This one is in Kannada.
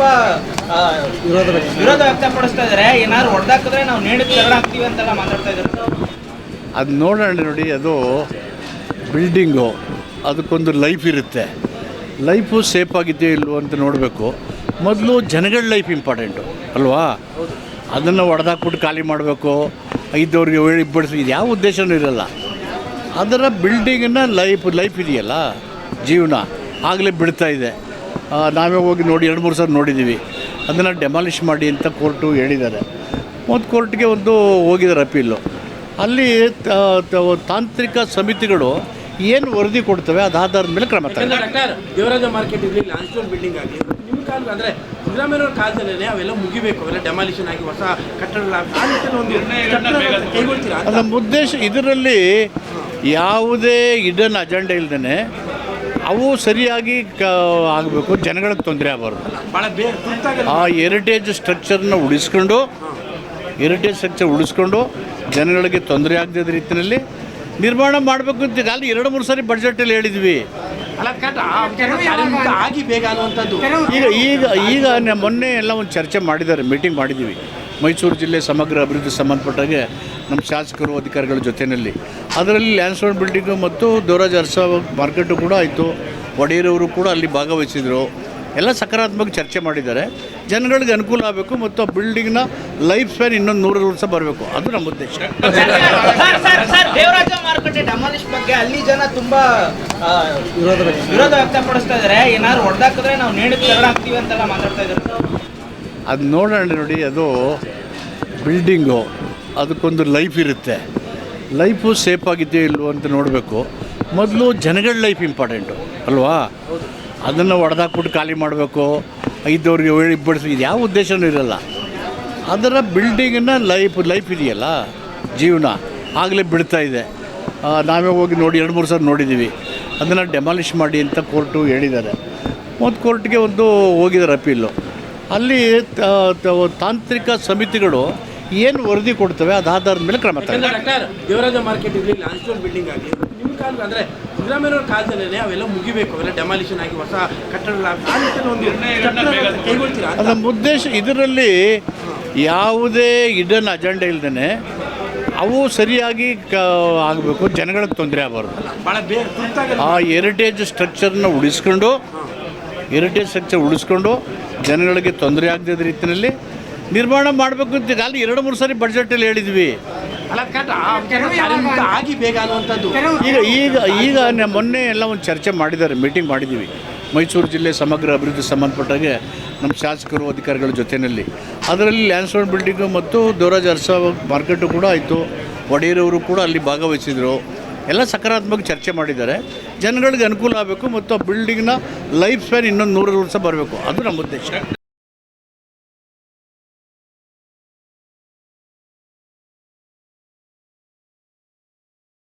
ತುಂಬಾ ವಿರೋಧ ವ್ಯಕ್ತಪಡಿಸ್ತಾ ಇದಾರೆ ಏನಾದ್ರು ಹೊಡೆದಾಕಿದ್ರೆ ನಾವು ನೀಡಿದ ಶರಣ ಆಗ್ತೀವಿ ಅಂತೆಲ್ಲ ಮಾತಾಡ್ತಾ ಇದ್ದಾರೆ. ಅದು ನೋಡೋಣ ನೋಡಿ, ಅದು ಬಿಲ್ಡಿಂಗು. ಅದಕ್ಕೊಂದು ಲೈಫ್ ಇರುತ್ತೆ. ಲೈಫು ಸೇಫ್ ಆಗಿದೆಯೋ ಇಲ್ವೋ ಅಂತ ನೋಡಬೇಕು. ಮೊದಲು ಜನಗಳ ಲೈಫ್ ಇಂಪಾರ್ಟೆಂಟು, ಅಲ್ವಾ? ಅದನ್ನು ಹೊಡೆದಾಕ್ಬಿಟ್ಟು ಖಾಲಿ ಮಾಡಬೇಕು. ಇದ್ದವ್ರಿಗೆ ಇಬ್ಬಡಿಸಿ ಬಡಿಸಿ ಇದು ಯಾವ ಉದ್ದೇಶನೂ ಇರಲ್ಲ. ಅದರ ಬಿಲ್ಡಿಂಗನ್ನು ಲೈಫ್ ಲೈಫ್ ಇದೆಯಲ್ಲ, ಜೀವನ. ಆಗಲೇ ಬಿಡ್ತಾ ಇದೆ. ನಾವೇ ಹೋಗಿ ನೋಡಿ ಎರಡು ಮೂರು ಸಲ ನೋಡಿದ್ದೀವಿ. ಅದನ್ನು ಡೆಮಾಲಿಷ್ ಮಾಡಿ ಅಂತ ಕೋರ್ಟು ಹೇಳಿದ್ದಾರೆ. ಮತ್ತು ಕೋರ್ಟ್ಗೆ ಒಂದು ಹೋಗಿದ್ದಾರೆ ಅಪೀಲು ಅಲ್ಲಿ ತಾಂತ್ರಿಕ ಸಮಿತಿಗಳು ಏನು ವರದಿ ಕೊಡ್ತವೆ ಅದು ಆಧಾರದ ಮೇಲೆ ಕ್ರಮ ದೇವರಾಜ ಮಾರ್ಕೆಟ್ ಇರಲಿ ಲ್ಯಾಂಡ್ಸ್ಟೋನ್ ಬಿಲ್ಡಿಂಗ್ ಆಗಲಿ ನಿಮ್ಮ ಕಾಲ ಅಂದರೆ ಸಿದ್ದರಾಮಯ್ಯವ್ರ ಕಾಲದಲ್ಲೇ ಅವೆಲ್ಲ ಮುಗಿಬೇಕು ಅವೆಲ್ಲ ಡೆಮಾಲಿಷನ್ ಆಗಿ ಹೊಸ ಕಟ್ಟಡ ಒಂದು ನಮ್ಮ ಉದ್ದೇಶ ಇದರಲ್ಲಿ ಯಾವುದೇ ಇಡನ್ ಅಜೆಂಡ ಇಲ್ದೇ ಅವು ಸರಿಯಾಗಿ ಕ ಆಗಬೇಕು. ಜನಗಳಿಗೆ ತೊಂದರೆ ಆಗಬಾರ್ದು. ಆ ಹೆರಿಟೇಜ್ ಸ್ಟ್ರಕ್ಚರ್ನ ಉಳಿಸ್ಕೊಂಡು ಹೆರಿಟೇಜ್ ಸ್ಟ್ರಕ್ಚರ್ ಉಳಿಸ್ಕೊಂಡು ಜನಗಳಿಗೆ ತೊಂದರೆ ಆಗದ ರೀತಿಯಲ್ಲಿ ನಿರ್ಮಾಣ ಮಾಡಬೇಕು ಅಂತ ಅಲ್ಲಿ ಎರಡು ಮೂರು ಸಾರಿ ಬಜೆಟಲ್ಲಿ ಹೇಳಿದ್ವಿ. ಈಗ ಈಗ ಈಗ ಮೊನ್ನೆ ಎಲ್ಲ ಒಂದು ಚರ್ಚೆ ಮಾಡಿದ್ದಾರೆ ಮೀಟಿಂಗ್ ಮಾಡಿದ್ದೀವಿ. ಮೈಸೂರು ಜಿಲ್ಲೆ ಸಮಗ್ರ ಅಭಿವೃದ್ಧಿ ಸಂಬಂಧಪಟ್ಟಾಗೆ ನಮ್ಮ ಶಾಸಕರು ಅಧಿಕಾರಿಗಳ ಜೊತೆಯಲ್ಲಿ. ಅದರಲ್ಲಿ ಲ್ಯಾಂಡ್ಸ್ಟೋನ್ ಬಿಲ್ಡಿಂಗು ಮತ್ತು ದೇವರಾಜ್ ಅರಸ ಮಾರ್ಕೆಟು ಕೂಡ ಆಯಿತು. ಒಡೆಯರವರು ಕೂಡ ಅಲ್ಲಿ ಭಾಗವಹಿಸಿದರು. ಎಲ್ಲ ಸಕಾರಾತ್ಮಕ ಚರ್ಚೆ ಮಾಡಿದ್ದಾರೆ. ಜನಗಳಿಗೆ ಅನುಕೂಲ ಆಗಬೇಕು ಮತ್ತು ಆ ಬಿಲ್ಡಿಂಗ್ನ ಲೈಫ್ ಸ್ಪ್ಯಾನ್ ಇನ್ನೊಂದು ನೂರು ವರ್ಷ ಬರಬೇಕು. ಅದು ನಮ್ಮ ಉದ್ದೇಶ. ದೇವರಾಜ ಮಾರುಕಟ್ಟೆ ಡಮಾಲಿಶ್ ಬಗ್ಗೆ ಅಲ್ಲಿ ಜನ ತುಂಬಾ ವಿರೋಧ ವ್ಯಕ್ತಪಡಿಸ್ತಾ ಇದ್ದಾರೆ. ಏನಾದ್ರು ಹೊಡೆದಾಕಿದ್ರೆ ನಾವು ನೇಣಕ್ಕೆ ತೆರಳಾಗ್ತೀವಿ ಅಂತೆಲ್ಲ ಮಾತಾಡ್ತಾ ಇದ್ದಾರೆ. ಅದು ನೋಡೋಣ ನೋಡಿ ಅದು ಬಿಲ್ಡಿಂಗು. ಅದಕ್ಕೊಂದು ಲೈಫ್ ಇರುತ್ತೆ. ಲೈಫು ಸೇಫ್ ಆಗಿದೆಯೋ ಇಲ್ವೋ ಅಂತ ನೋಡಬೇಕು. ಮೊದಲು ಜನಗಳ ಲೈಫ್ ಇಂಪಾರ್ಟೆಂಟು, ಅಲ್ವಾ? ಅದನ್ನು ಹೊಡೆದಾಕ್ಬಿಟ್ಟು ಖಾಲಿ ಮಾಡಬೇಕು. ಇದ್ದವ್ರಿಗೆ ಬಡಿಸಿ, ಇದು ಯಾವ ಉದ್ದೇಶವೂ ಇರಲ್ಲ. ಅದರ ಬಿಲ್ಡಿಂಗನ್ನು ಲೈಫ್ ಲೈಫ್ ಇದೆಯಲ್ಲ, ಜೀವನ. ಆಗಲೇ ಬಿಡ್ತಾ ಇದೆ. ನಾವೇ ಹೋಗಿ ನೋಡಿ, ಎರಡು ಮೂರು ಸಲ ನೋಡಿದ್ದೀವಿ ಅದನ್ನು ಡೆಮಾಲಿಷ್ ಮಾಡಿ ಅಂತ ಕೋರ್ಟು ಹೇಳಿದ್ದಾರೆ. ಮತ್ತು ಕೋರ್ಟ್ಗೆ ಒಂದು ಹೋಗಿದ್ದಾರೆ ಅಪೀಲು. ಅಲ್ಲಿ ತಾಂತ್ರಿಕ ಸಮಿತಿಗಳು ಏನು ವರದಿ ಕೊಡ್ತವೆ ಅದು ಆಧಾರದ ಮೇಲೆ ಕ್ರಮ ದೇವರಾಜ ಮಾರ್ಕೆಟ್ ಇರಲಿ ಲ್ಯಾಂಡ್ಸ್ಟೋನ್ ಬಿಲ್ಡಿಂಗ್ ಆಗಲಿ ನಿಮ್ಮ ಕಾಲ ಅಂದರೆ ಸಿದ್ದರಾಮಯ್ಯವ್ರ ಕಾಲದಲ್ಲೇ ಅವೆಲ್ಲ ಮುಗಿಬೇಕು ಅವೆಲ್ಲ ಡೆಮಾಲಿಷನ್ ಆಗಿ ಹೊಸ ಕಟ್ಟಡ ಆ ನಿಟ್ಟಿನಲ್ಲಿ ಒಂದು step ನ ಕೈಗೊಳ್ತೀರಾ ನಮ್ಮ ಉದ್ದೇಶ ಇದರಲ್ಲಿ ಯಾವುದೇ ಇಡನ್ ಅಜೆಂಡ ಇಲ್ದೇ ಅವು ಸರಿಯಾಗಿ ಕ ಆಗಬೇಕು ಜನಗಳಿಗೆ ತೊಂದರೆ ಆಗಬಾರ್ದು. ಆ ಹೆರಿಟೇಜ್ ಸ್ಟ್ರಕ್ಚರ್ನ ಉಳಿಸ್ಕೊಂಡು ಹೆರಿಟೇಜ್ ಸ್ಟ್ರಕ್ಚರ್ ಉಳಿಸ್ಕೊಂಡು ಜನಗಳಿಗೆ ತೊಂದರೆ ಆಗದ ರೀತಿಯಲ್ಲಿ ನಿರ್ಮಾಣ ಮಾಡಬೇಕು ಅಂತ ಅಲ್ಲಿ ಎರಡು ಮೂರು ಸಾರಿ ಬಡ್ಜೆಟಲ್ಲಿ ಹೇಳಿದ್ವಿ. ಆಗಿ ಬೇಗ ಅನ್ನುವಂಥದ್ದು ಈಗ ಈಗ ಈಗ ಮೊನ್ನೆ ಎಲ್ಲ ಒಂದು ಚರ್ಚೆ ಮಾಡಿದ್ದಾರೆ ಮೀಟಿಂಗ್ ಮಾಡಿದ್ದೀವಿ. ಮೈಸೂರು ಜಿಲ್ಲೆ ಸಮಗ್ರ ಅಭಿವೃದ್ಧಿ ಸಂಬಂಧಪಟ್ಟಾಗೆ ನಮ್ಮ ಶಾಸಕರು ಅಧಿಕಾರಿಗಳ ಜೊತೆಯಲ್ಲಿ. ಅದರಲ್ಲಿ ಲ್ಯಾಂಡ್ಸ್ಟೋನ್ ಬಿಲ್ಡಿಂಗು ಮತ್ತು ದೇವರಾಜ ಅರ್ಸ ಮಾರ್ಕೆಟು ಕೂಡ ಆಯಿತು. ಒಡೆಯರವರು ಕೂಡ ಅಲ್ಲಿ ಭಾಗವಹಿಸಿದರು. ಎಲ್ಲ ಸಕಾರಾತ್ಮಕ ಚರ್ಚೆ ಮಾಡಿದ್ದಾರೆ. ಜನಗಳಿಗೆ ಅನುಕೂಲ ಆಗಬೇಕು ಮತ್ತು ಆ ಬಿಲ್ಡಿಂಗ್ನ ಲೈಫ್ ಸ್ಪ್ಯಾನ್ ಇನ್ನೊಂದು ನೂರು ವರ್ಷ ಬರಬೇಕು. ಅದು ನಮ್ಮ ಉದ್ದೇಶ.